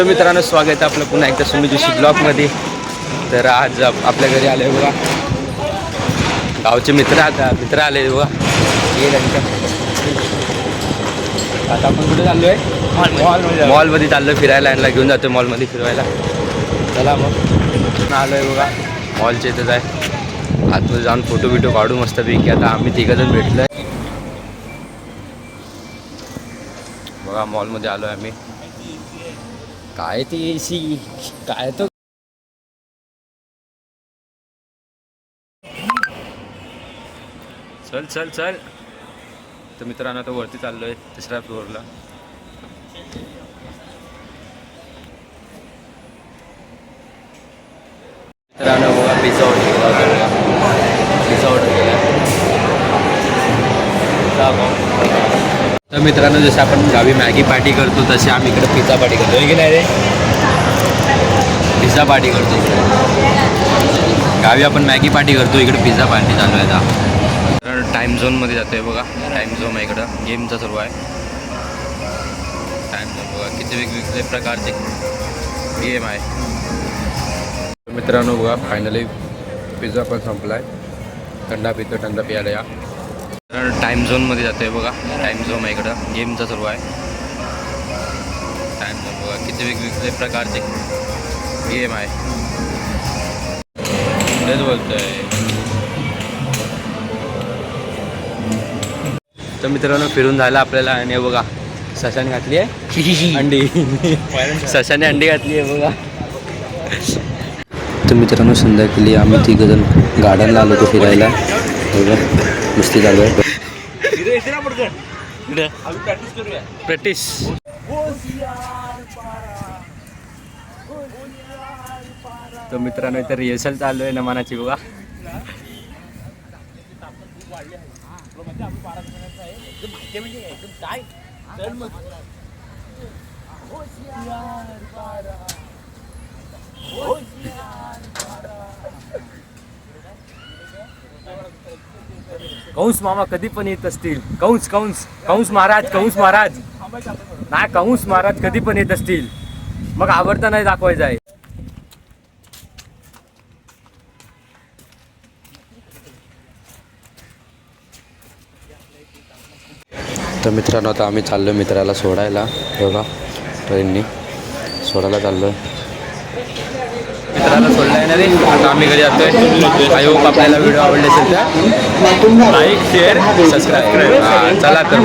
तर मित्रांनो स्वागत आहे आपलं पुन्हा एकदा सुमी जोशी ब्लॉगमध्ये तर आज आप- आपल्या घरी आले बघा. गावचे मित्र आता मित्र आले बघा. ये त्यांच्या. आता आपण कुठे चाललो आहे मॉल मॉलमध्ये चाललो फिरायला. यांना घेऊन जातो मॉलमध्ये फिरवायला. चला मग. आलो आहे बघा. मॉलच्या इथंच आहे. आतमध्ये जाऊन फोटो बिटो काढू मस्तपैकी आता आम्ही तिघंजण भेटलो आहे बघा मॉलमध्ये आलो आहे आम्ही. काय ती एसी काय तो चल चल चल. तर मित्रांनो आता वरती चाललोय तिसऱ्या फ्लोअरला मित्रांनो बघा पिझ्झा ऑर्डर तर मित्रांनो जसं आपण गावी मॅगी पार्टी करतो तसे आम्ही इकडे पिझ्झा पार्टी करतो. की नाही रे? पिझ्झा पार्टी करतो. गावी आपण मॅगी पार्टी करतो इकडे पिझ्झा पार्टी चालू आहे आता. तर टाईम झोनमध्ये जातो आहे बघा. टाईम झोन आहे इकडं. गेमचा सर्व आहे. टाईम झोन बघा. किती वेगवेगळे प्रकारचे गेम आहे. मित्रांनो बघा फायनली पिझ्झा पण संपला आहे थंडा पितो थंडा प्यायला या. तर टाईम झोनमध्ये जातो आहे बघा. टाईम झोन आहे इकडं. गेमचा सर्व आहे. टाईम झोन बघा. किती वेगवेगळे प्रकारचे गेम आहे. तेच बोलतोय. तर मित्रांनो फिरून झालं आपल्याला. आणि बघा सशाने घातली आहे. अंडी. सशाने अंडी घातली आहे बघा. तर मित्रांनो संध्याकाळी आम्ही तिघजण गार्डनला आलो होतो फिरायला. मस्ती चालू आहे. प्रॅक्टिस तर मित्रांनो इथं रिहर्सल चालू आहे नमानाची बघा. कंस मामा कधी पण येत असतील. कंस कंस कंस महाराज कंस महाराज. नाही कंस महाराज कधी पण येत असतील. मग आवडता नाही दाखवायचं आहे. तर मित्रांनो आता आम्ही चाललो मित्राला सोडायला. बघा ट्रेननी. सोडायला चाललो मित्राला सोडला आहे ना रे आता आम्ही घरी जातोय आय होप आपल्याला व्हिडिओ आवडले असेल तर लाईक शेअर सबस्क्राईब चला तर